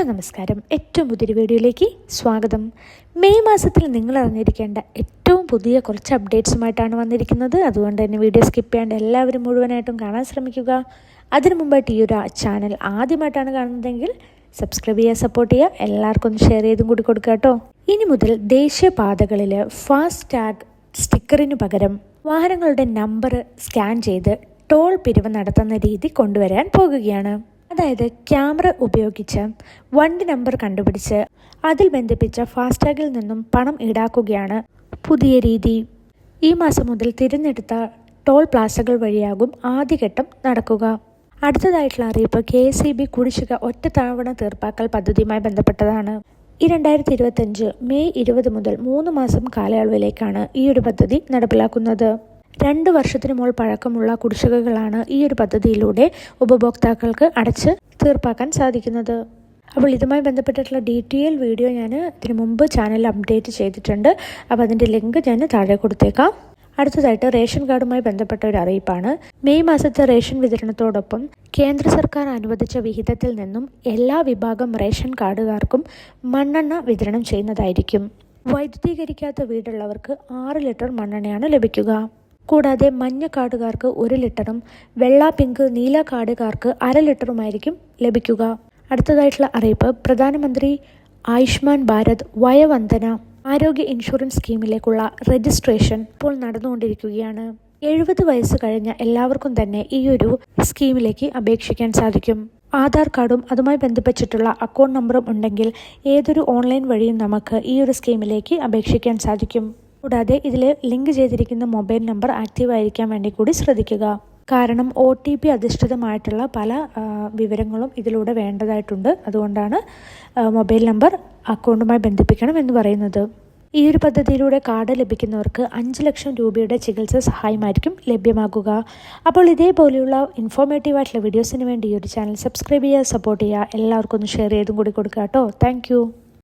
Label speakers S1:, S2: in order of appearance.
S1: Hello നമസ്കാരം. ഏറ്റവും പുതിയൊരു വീഡിയോയിലേക്ക് സ്വാഗതം. മെയ് മാസത്തിൽ നിങ്ങൾ അറിഞ്ഞിരിക്കേണ്ട ഏറ്റവും പുതിയ കുറച്ച് അപ്ഡേറ്റ്സുമായിട്ടാണ് വന്നിരിക്കുന്നത്. അതുകൊണ്ട് തന്നെ വീഡിയോ സ്കിപ്പ് ചെയ്യാണ്ട് എല്ലാവരും മുഴുവനായിട്ടും കാണാൻ ശ്രമിക്കുക. അതിനു മുമ്പായിട്ട് ഈ ഒരു ചാനൽ ആദ്യമായിട്ടാണ് കാണുന്നതെങ്കിൽ സബ്സ്ക്രൈബ് ചെയ്യുക സപ്പോർട്ട് ചെയ്യുക എല്ലാവർക്കും ഒന്ന് ഷെയർ ചെയ്തും കൂടി കൊടുക്കുക കേട്ടോ. ഇനി മുതൽ ദേശീയപാതകളിൽ ഫാസ്റ്റ് ടാഗ് സ്റ്റിക്കറിന് പകരം വാഹനങ്ങളുടെ നമ്പർ സ്കാൻ ചെയ്ത് ടോൾ പിരിവ് നടത്തുന്ന രീതി കൊണ്ടുവരാൻ പോകുകയാണ്. അതായത് ക്യാമറ ഉപയോഗിച്ച് വണ്ടി നമ്പർ കണ്ടുപിടിച്ച് അതിൽ ബന്ധിപ്പിച്ച ഫാസ്ടാഗിൽ നിന്നും പണം ഈടാക്കുകയാണ് പുതിയ രീതി. ഈ മാസം മുതൽ തിരഞ്ഞെടുത്ത ടോൾ പ്ലാസകൾ വഴിയാകും ആദ്യഘട്ടം നടക്കുക. അടുത്തതായിട്ടുള്ള അറിയിപ്പ് കെ എസ് ഇ ബി കുടിശ്ശിക ഒറ്റ തവണ തീർപ്പാക്കൽ പദ്ധതിയുമായി ബന്ധപ്പെട്ടതാണ്. ഈ രണ്ടായിരത്തി ഇരുപത്തഞ്ച് മെയ് ഇരുപത് മുതൽ മൂന്ന് മാസം കാലയളവിലേക്കാണ് ഈ ഒരു പദ്ധതി നടപ്പിലാക്കുന്നത്. രണ്ട് വർഷത്തിന് മുകൾ പഴക്കമുള്ള കുടിശ്ശികകളാണ് ഈ ഒരു പദ്ധതിയിലൂടെ ഉപഭോക്താക്കൾക്ക് അടച്ച് തീർപ്പാക്കാൻ സാധിക്കുന്നത്. അപ്പോൾ ഇതുമായി ബന്ധപ്പെട്ടിട്ടുള്ള ഡീറ്റെയിൽ വീഡിയോ ഞാൻ ഇതിനു മുമ്പ് ചാനലിൽ അപ്ഡേറ്റ് ചെയ്തിട്ടുണ്ട്. അപ്പോൾ അതിന്റെ ലിങ്ക് ഞാൻ താഴെ കൊടുത്തേക്കാം. അടുത്തതായിട്ട് റേഷൻ കാർഡുമായി ബന്ധപ്പെട്ട ഒരു അറിയിപ്പാണ്. മെയ് മാസത്തെ റേഷൻ വിതരണത്തോടൊപ്പം കേന്ദ്ര സർക്കാർ അനുവദിച്ച വിഹിതത്തിൽ നിന്നും എല്ലാ വിഭാഗം റേഷൻ കാർഡുകാർക്കും മണ്ണെണ്ണ വിതരണം ചെയ്യുന്നതായിരിക്കും. വൈദ്യുതീകരിക്കാത്ത വീടുള്ളവർക്ക് ആറ് ലിറ്റർ മണ്ണെണ്ണയാണ് ലഭിക്കുക. കൂടാതെ മഞ്ഞ കാർഡുകാർക്ക് ഒരു ലിറ്ററും വെള്ള പിങ്ക് നീല കാർഡുകാർക്ക് അര ലിറ്ററുമായിരിക്കും ലഭിക്കുക. അടുത്തതായിട്ടുള്ള അറിയിപ്പ് പ്രധാനമന്ത്രി ആയുഷ്മാൻ ഭാരത് വയവന്ദന ആരോഗ്യ ഇൻഷുറൻസ് സ്കീമിലേക്കുള്ള രജിസ്ട്രേഷൻ ഇപ്പോൾ നടന്നുകൊണ്ടിരിക്കുകയാണ്. എഴുപത് വയസ്സ് കഴിഞ്ഞ എല്ലാവർക്കും തന്നെ ഈ ഒരു സ്കീമിലേക്ക് അപേക്ഷിക്കാൻ സാധിക്കും. ആധാർ കാർഡും അതുമായി ബന്ധപ്പെട്ടിട്ടുള്ള അക്കൗണ്ട് നമ്പറും ഉണ്ടെങ്കിൽ ഏതൊരു ഓൺലൈൻ വഴിയും നമുക്ക് ഈ ഒരു സ്കീമിലേക്ക് അപേക്ഷിക്കാൻ സാധിക്കും. കൂടാതെ ഇതിൽ ലിങ്ക് ചെയ്തിരിക്കുന്ന മൊബൈൽ നമ്പർ ആക്റ്റീവ് ആയിരിക്കാൻ വേണ്ടി കൂടി ശ്രദ്ധിക്കുക. കാരണം ഒ ടി പി അധിഷ്ഠിതമായിട്ടുള്ള പല വിവരങ്ങളും ഇതിലൂടെ വേണ്ടതായിട്ടുണ്ട്. അതുകൊണ്ടാണ് മൊബൈൽ നമ്പർ അക്കൗണ്ടുമായി ബന്ധിപ്പിക്കണം എന്ന് പറയുന്നത്. ഈ ഒരു പദ്ധതിയിലൂടെ കാർഡ് ലഭിക്കുന്നവർക്ക് അഞ്ച് ലക്ഷം രൂപയുടെ ചികിത്സാ സഹായമായിരിക്കും ലഭ്യമാകുക. അപ്പോൾ ഇതേപോലെയുള്ള ഇൻഫോർമേറ്റീവ് ആയിട്ടുള്ള വീഡിയോസിന് വേണ്ടി ഈ ഒരു ചാനൽ സബ്സ്ക്രൈബ് ചെയ്യുക സപ്പോർട്ട് ചെയ്യുക എല്ലാവർക്കും ഒന്ന് ഷെയർ ചെയ്തും കൂടി കൊടുക്കുക കേട്ടോ. താങ്ക്